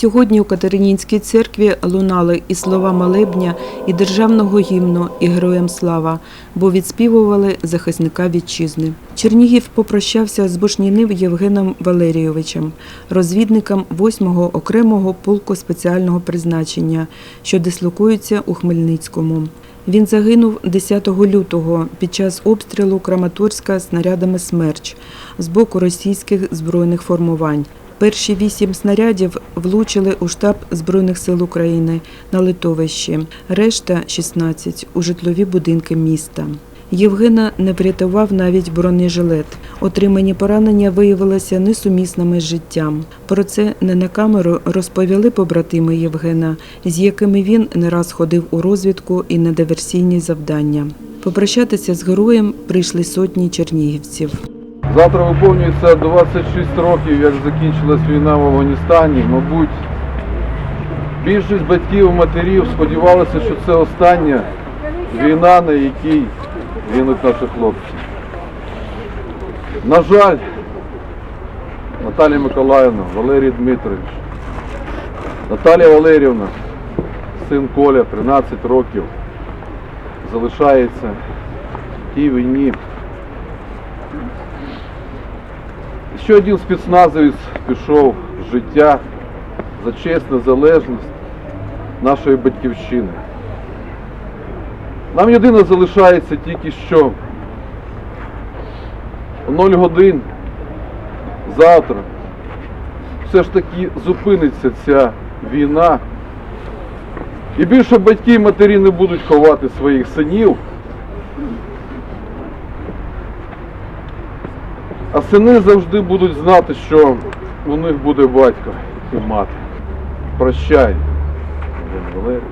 Сьогодні у Катеринінській церкві лунали і слова молебня, і державного гімну, і героям слава, бо відспівували захисника вітчизни. Чернігів попрощався з Бушніним Євгеном Валерійовичем, розвідником 8-го окремого полку спеціального призначення, що дислокується у Хмельницькому. Він загинув 10 лютого під час обстрілу Краматорська снарядами «Смерч» з боку російських збройних формувань. Перші вісім снарядів влучили у штаб Збройних сил України на литовищі, решта 16 – у житлові будинки міста. Євгена не врятував навіть бронежилет. Отримані поранення виявилися несумісними з життям. Про це не на камеру розповіли побратими Євгена, з якими він не раз ходив у розвідку і на диверсійні завдання. Попрощатися з героєм прийшли сотні чернігівців. Завтра виповнюється 26 років, як закінчилась війна в Афганістані. Мабуть, більшість батьків, матерів сподівалися, що це остання війна, на якій гинуть наші хлопці. На жаль, Наталія Миколаївна, Валерій Дмитрович, Наталія Валерівна, син Коля, 13 років, залишається в тій війні. Ще один спецназовець пішов з життя за честь, незалежність нашої батьківщини. Нам єдине залишається тільки що 0 годин завтра все ж таки зупиниться ця війна. І більше батьки і матері не будуть ховати своїх синів. А сини завжди будуть знати, що у них буде батько і мати. Прощай, Валерійович.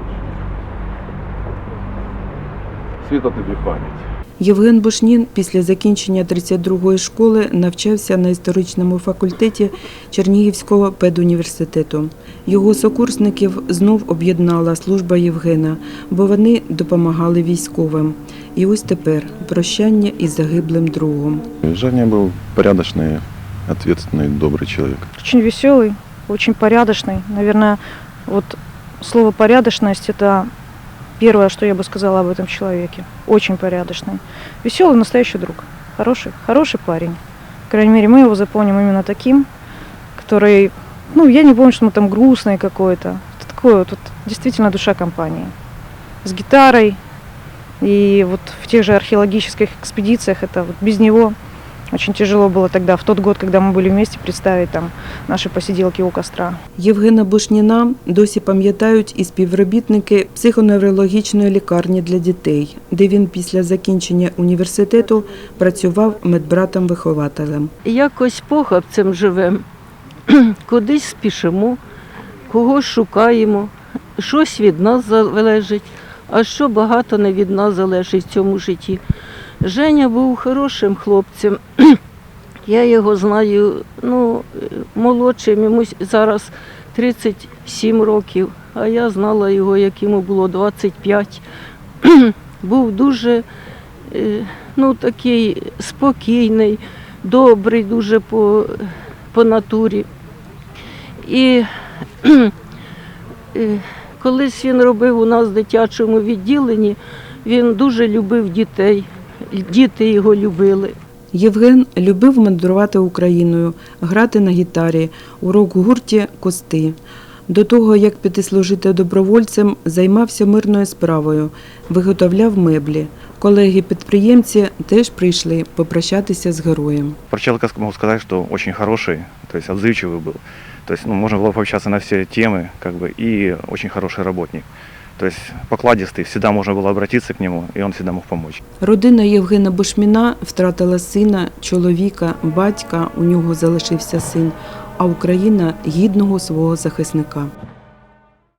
Світа тобі пам'ять. Євген Бушнін після закінчення 32-ї школи навчався на історичному факультеті Чернігівського педуніверситету. Його сокурсників знов об'єднала служба Євгена, бо вони допомагали військовим. І ось тепер прощання із загиблим другом. Женя был порядочный, ответственный, добрый человек. Очень веселый, очень порядочный. Наверное, вот слово порядочность это первое, что я бы сказала об этом человеке. Очень порядочный. Веселый, настоящий друг. Хороший, хороший парень. По крайней мере, мы его запомним именно таким, который, ну, я не помню, что он там грустный какой-то. Это такое вот, действительно душа компании. С гитарой. И вот в тех же археологических экспедициях это вот без него очень тяжело было тогда, в тот год, когда мы были вместе, представить там наши посиделки у костра. Євгена Бушніна досі пам'ятають і співробітники психоневрологічної лікарні для дітей, де він після закінчення університету працював медбратом-вихователем. якось похабцем живемо, кудись спішимо, когось шукаємо, щось від нас залежить, а що багато не від нас залежить в цьому житті. Женя був хорошим хлопцем. Я його знаю ну, молодшим, йому зараз 37 років, а я знала його, як йому було 25. Був дуже е, ну, такий спокійний, добрий дуже по, по натурі. І е, колись він робив у нас в дитячому відділенні, він дуже любив дітей, діти його любили. Євген любив мандрувати Україною, грати на гітарі у рок-гурті Кости. До того, як піти служити добровольцем, займався мирною справою, виготовляв меблі. Колеги-підприємці теж прийшли попрощатися з героєм. Про человека могу сказать, что очень хороший, то есть отзывчивый был. То есть ну, можно было пообщаться на все темы, как бы, и очень хороший работник. То есть покладистый, всегда можно было обратиться к нему, и он всегда мог помочь. Родина Євгена Бушміна втратила сина, чоловіка, батька, у нього залишився син, а Україна гідного свого захисника.